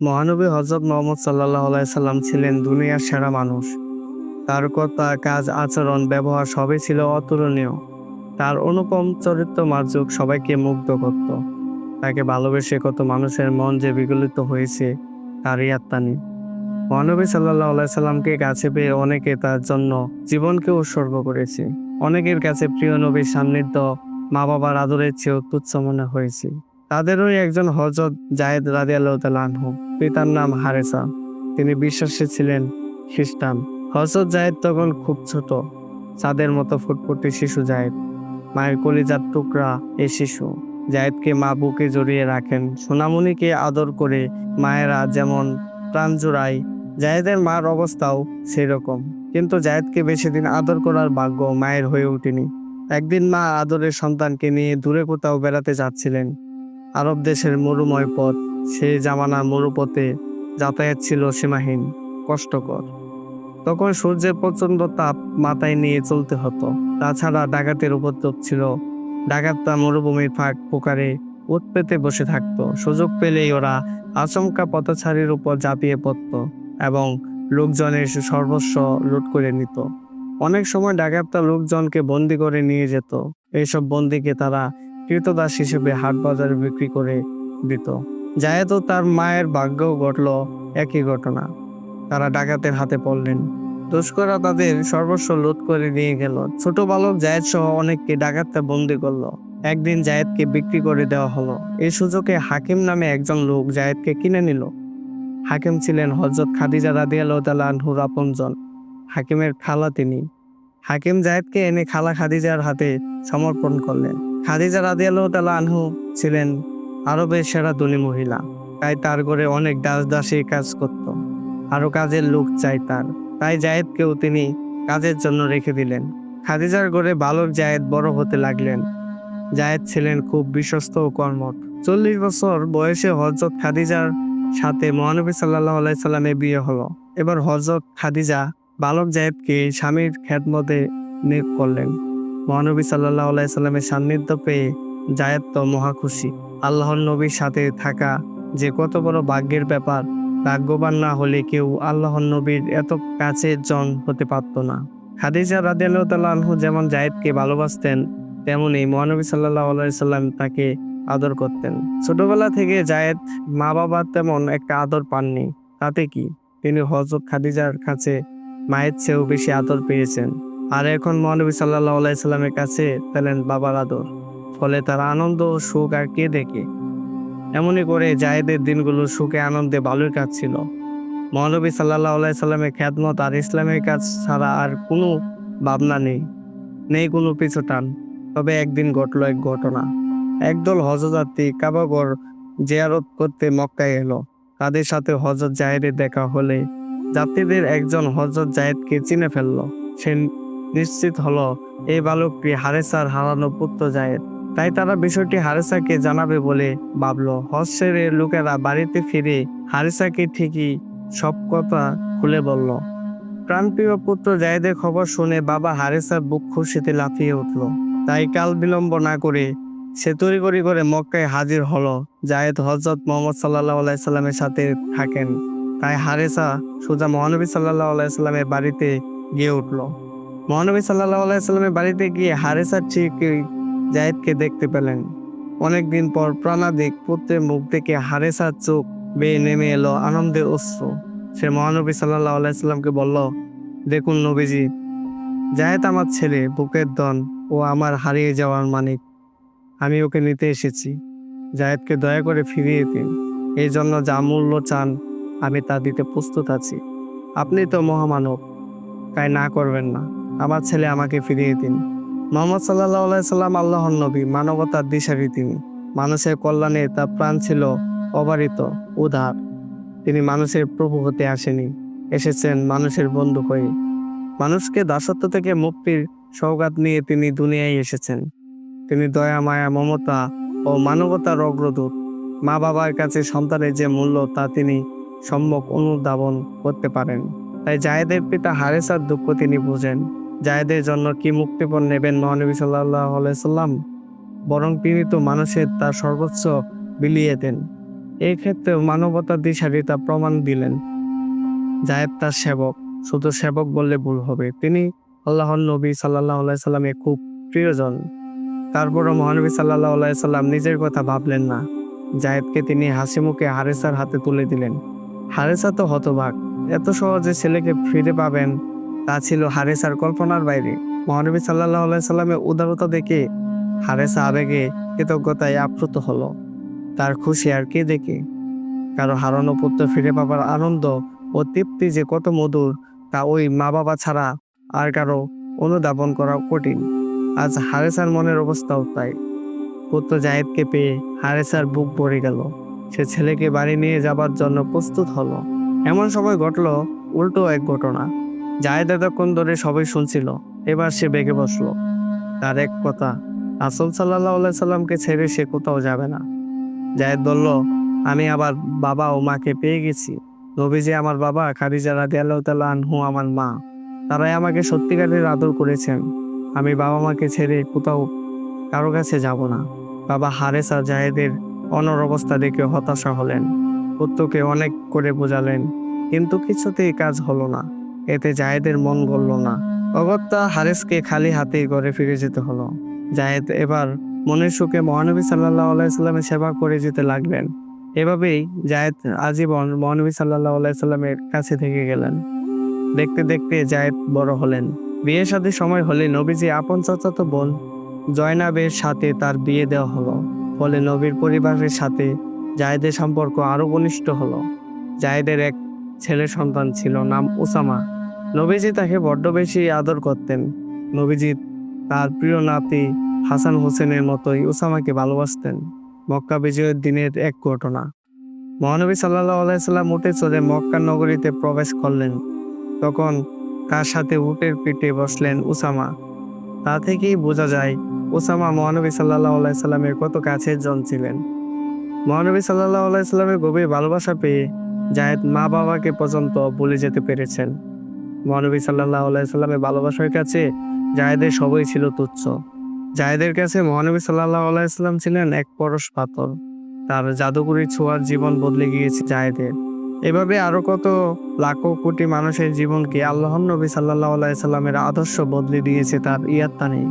মহানবী হজরত মোহাম্মদ সাল্লাহ সাল্লাম ছিলেন দুনিয়ার সেরা মানুষ। তার কথা কাজ, আচরণ, ব্যবহার সবই ছিল অতুলনীয়। তার অনুপম চরিত্র মার্জুক সবাইকে মুগ্ধ করত। তাকে ভালোবেসে কত মানুষের মন যে বিগলিত হয়েছে, তারই আত্মা নেই। মহানবী সাল্লাহ সাল্লামকে কাছে পেয়ে অনেকে তার জন্য জীবনকে উৎসর্গ করেছে। অনেকের কাছে প্রিয় নবীর সান্নিধ্য মা বাবার আদরের চেয়েও তুচ্ছ মনে হয়েছে। তাদেরও একজন হজরত জায়েদ রাজি আল্লাহ পিতার নাম হারেসা। তিনি বিশ্বাসী ছিলেন খ্রিস্টান। হজরত জায়েদ তখন খুব ছোট। চাঁদের মতো ফুটফুটি শিশু জায়েদ মায়ের কলিজার টুকরা এ শিশু। জায়েদকে মা বুকে জড়িয়ে রাখেন। সোনামণিকে আদর করে মায়েরা যেমন প্রাণ জোড়ায় জায়েদের মার অবস্থাও সেরকম। কিন্তু জায়েদকে বেশি দিন আদর করার ভাগ্য মায়ের হয়ে ওঠেনি। একদিন মা আদরের সন্তানকে নিয়ে দূরে কোথাও বেড়াতে যাচ্ছিলেন। আরব দেশের মরুময় পথ। সেই জামানার মরুপথে যাতায়াত ছিল সীমাহীন, কষ্টকর। তখন সূর্যের প্রচণ্ড তাপ মাথায় নিয়ে চলতে হতো। তাছাড়া ডাকাতের উপদ্রব ছিল। ডাকাতরা মরুভূমির ফাঁক পোকারে উৎ পেতে বসে থাকতো। সুযোগ পেলেই ওরা আচমকা পথচারীর উপর ঝাঁপিয়ে পড়ত এবং লোকজনের সর্বস্ব লুট করে নিত। অনেক সময় ডাকাতরা লোকজনকে বন্দি করে নিয়ে যেত। এইসব বন্দিকে তারা কৃতদাস হিসেবে হাট বাজারে বিক্রি করে দিত। জায়েদ ও তার মায়ের ভাগ্যও ঘটল একই ঘটনা। তারা ডাকাতের হাতে পড়লেন। দুষ্করা তাদের সর্বস্ব লুট করে নিয়ে গেল। ছোট বালক জায়েদ সহ অনেককে ডাকাতরা বন্দি করল। একদিন জায়েদকে বিক্রি করে দেওয়া হলো। এই সুযোগে হাকিম নামে একজন লোক জায়েদকে কিনে নিল। হাকিম ছিলেন হজরত খাদিজা রাদি আনহুর আপনজন। হাকিমের খালা তিনি। হাকিম জায়েদকে এনে খালা খাদিজার হাতে সমর্পণ করলেন। খাদিজা রাদি আনহু ছিলেন আরবের সেরা ধনী মহিলা। তাই তার ঘরে অনেক দাস দাসী কাজ করত আরও কাজের লোক চাই তার। তাই জায়েদকেও তিনি কাজের জন্য রেখে দিলেন। খাদিজার ঘরে বালক জায়েদ বড় হতে লাগলেন। জায়েদ ছিলেন খুব বিশ্বস্ত ও কর্মঠ। চল্লিশ বছর বয়সে হজরত খাদিজার সাথে মহানবী সাল্লাহ আলাইসাল্লামের বিয়ে হলো। এবার হজরত খাদিজা বালক জায়েদকে স্বামীর খ্যাতমতে নিয়োগ করলেন। মহানবী সাল্লাহ আলাইসাল্লামের সান্নিধ্য পেয়ে জায়েদ তো মহা খুশি। আল্লাহর নবীর সাথে থাকা যে কত বড় ভাগ্যের ব্যাপার, ভাগ্যবান না হলে কেউ আল্লাহর নবীর এত কাছের জন হতে পারত না। খাদিজা রাদিয়াল্লাহু যেমন জায়েদকে ভালোবাসতেন, তেমনি মহানবী সাল্লাহ সাল্লাম তাকে আদর করতেন। ছোটবেলা থেকে জায়েদ মা বাবা তেমন একটা আদর পাননি। তাতে কি? তিনি হজরত খাদিজার কাছে মায়ের চেয়েও বেশি আদর পেয়েছেন। আর এখন মহানবী সাল্লাহ সাল্লামের কাছে পেলেন বাবার আদর। ফলে তার আনন্দ ও সুখ আর কে দেখে? এমনই করে জায়েদের দিনগুলো সুখে, আনন্দে ভালোই কাটছিল। মহানবী সাল্লাহ সাল্লামের খ্যাতমত আর ইসলামের কাজ ছাড়া আর কোনো ভাবনা নেই। নেই কোনো পিছু টান। তবে একদিন ঘটলো এক ঘটনা। একদল হজযাত্রী কাবাগর জিয়ারত করতে মক্কায় এলো। তাদের সাথে হজরত জাহেদের দেখা হলে যাত্রীদের একজন হজরত জাহেদকে চিনে ফেলল। সে নিশ্চিত হলো, এই বালকটি হারেসার হারানো পুত্র জাহেদ তাই তারা বিষয়টি হারেসাকে জানাবে বলে ভাবলো। হজ সেরে লোকেরা বাড়িতে ফিরে হারেসাকে ঠিকই সব কথা খুলে বলল। প্রাণপ্রিয় পুত্র জায়েদের খবর শুনে বাবা হারেসার বুক খুশিতে লাফিয়ে উঠল। তাই কাল বিলম্ব না করে সে তড়িগড়ি করে মক্কায় হাজির হলো। জায়েদ হজরত মোহাম্মদ সাল্লাহ আলাইসাল্লামের সাথে থাকেন। তাই হারেসা সোজা মহানবী সাল্লাহ আলাইসাল্লামের বাড়িতে গিয়ে উঠল। মহানবী সাল্লাহ আলাইসাল্লামের বাড়িতে গিয়ে হারেসা ঠিকই জায়েদকে দেখতে পেলেন। অনেকদিন পর প্রাণাদিক পুত্রের মুখ থেকে হারেসার চোখ বেয়ে নেমে এলো আনন্দে অশ্র। সে মহানবী সাল্লাহ আলাইসাল্লামকে বলল, দেখুন নবীজি, জায়েদ আমার ছেলে, বুকের দন ও আমার হারিয়ে যাওয়ার মানিক। আমি ওকে নিতে এসেছি। জায়েদকে দয়া করে ফিরিয়ে দিন। এই জন্য যা মূল্য চান, আমি তা দিতে প্রস্তুত আছি। আপনি তো মহামানব, তাই না করবেন না। আমার ছেলে আমাকে ফিরিয়ে দিন। মোহাম্মদ সাল্লাহ সাল্লাম আল্লাহর নবী, মানবতার দিশারি তিনি। মানুষের কল্যাণে তার প্রাণ ছিল অবারিত, উদার। তিনি মানুষের প্রভু হতে আসেনি, এসেছেন মানুষের বন্ধু হয়ে। মানুষকে দাসত্ব থেকে মুক্তির সৌগাত নিয়ে তিনি দুনিয়ায় এসেছেন। তিনি দয়া, মায়া, মমতা ও মানবতার অগ্রদূত। মা বাবার কাছে সন্তানের যে মূল্য তা তিনি সম্যক অনুধাবন করতে পারেন। তাই জায়েদের পিতা হারেসার দুঃখ তিনি বুঝেন। জায়েদের জন্য কি মুক্তিপণ নেবেন মহানবী সাল্লাহ সাল্লাম? বরং তিনি তো মানুষের তার সর্বোচ্চ বিলিয়ে দেন। এই ক্ষেত্রে মানবতার দিশারিতা প্রমাণ দিলেন। জায়েদ তার সেবক, শুধু সেবক বললে ভুল হবে। তিনি আল্লাহর নবী সাল্লাহ সাল্লামের খুব প্রিয়জন। তারপরও মহানবী সাল্লাহ সাল্লাম নিজের কথা ভাবলেন না। জায়েদকে তিনি হাসি মুখে হারেসার হাতে তুলে দিলেন। হারেসা তো হতবাক এত সহজে ছেলেকে ফিরে পাবেন তা ছিল হারেসার কল্পনার বাইরে। মহানবী সাল্লাহ সাল্লামের উদারতা দেখে হারেসা আবেগে কৃতজ্ঞতায় আপ্লুত হলো। তার খুশি আর কে দেখে? কারও হারানো পুত্র ফিরে পাবার আনন্দ ও তৃপ্তি যে কত মধুর, তা ওই মা বাবা ছাড়া আর কারও অনুধাবন করা কঠিন। আজ হারেসার মনের অবস্থাও তাই। পুত্র জাহেদকে পেয়ে হারেসার বুক ভরে গেল। সে ছেলেকে বাড়ি নিয়ে যাবার জন্য প্রস্তুত হলো। এমন সময় ঘটলো উল্টো এক ঘটনা। জাহেদ এতক্ষণ ধরে সবাই শুনছিল। এবার সে বেগে বসল। তার এক কথা আসল সাল্লাহ সাল্লামকে ছেড়ে সে কোথাও যাবে না। জায়েদ বলল, আমি আবার বাবা ও মাকে পেয়ে গেছি। নবীজি আমার বাবা খাদিজা রাদি আল্লাহ তাল্লাহ আনহু আমার মা। তারাই আমাকে সত্যিকারের আদর করেছেন। আমি বাবা মাকে ছেড়ে কোথাও কারও কাছে যাব না। বাবা হারেসা জাহেদের অনর অবস্থা দেখে হতাশা হলেন। পুত্রকে অনেক করে বোঝালেন, কিন্তু কিছুতেই কাজ হলো না। এতে জাহেদের মন গড়ল না। অগত্যা হারেসকে খালি হাতেই ঘরে ফিরে যেতে হলো। জাহেদ এবার মনের সুখে মহানবী সাল্লাহ আলাইস্লামের সেবা করে যেতে লাগলেন। এভাবেই জায়েদ আজীবন মহানবী সাল্লাহ আলাইস্লামের কাছে থেকে গেলেন। দেখতে দেখতে জায়েদ বড় হলেন। বিয়ে শাদীর সময় হলে নবীজি আপন চাচাতো বোন জয়নাবের সাথে তার বিয়ে দেওয়া হলো। ফলে নবীর পরিবারের সাথে জায়েদের সম্পর্ক আরও ঘনিষ্ঠ হলো। জায়েদের এক ছেলে সন্তান ছিল, নাম উসামা। নবীজি তাকে বড্ড বেশি আদর করতেন। নবীজি তার প্রিয় নাতি হাসান হোসেনের মতোই ওসামাকে ভালোবাসতেন। মক্কা বিজয়ের দিনের এক ঘটনা। মহানবী সাল্লাহ আলাইসাল্লাম উঠে চলে মক্কা নগরীতে প্রবেশ করলেন। তখন তার সাথে উটের পিঠে বসলেন উসামা। তা থেকেই বোঝা যায় ওসামা মহানবী সাল্লাহ আলাইসাল্লামের কত কাছের জন ছিলেন। মহানবী সাল্লাহ আলাইসাল্লামের গভীর ভালোবাসা পেয়ে জায়েদ মা বাবাকে পর্যন্ত ভুলে যেতে পেরেছেন। মহানবী সাল্লাহ আলাইসাল্লামের ভালোবাসার কাছে জায়েদের সবই ছিল তুচ্ছ। জায়েদের কাছে মহানবী সাল্লাহ আলাইসাল্লাম ছিলেন এক পরশ পাথর। তার জাদুকরি ছোঁয়ার জীবন বদলে গিয়েছে জায়দের এভাবে আরও কত লাখো কোটি মানুষের জীবনকে আল্লাহ নবী সাল্লাহ আলাইসাল্লামের আদর্শ বদলে দিয়েছে তার ইয়াত্তা নেই।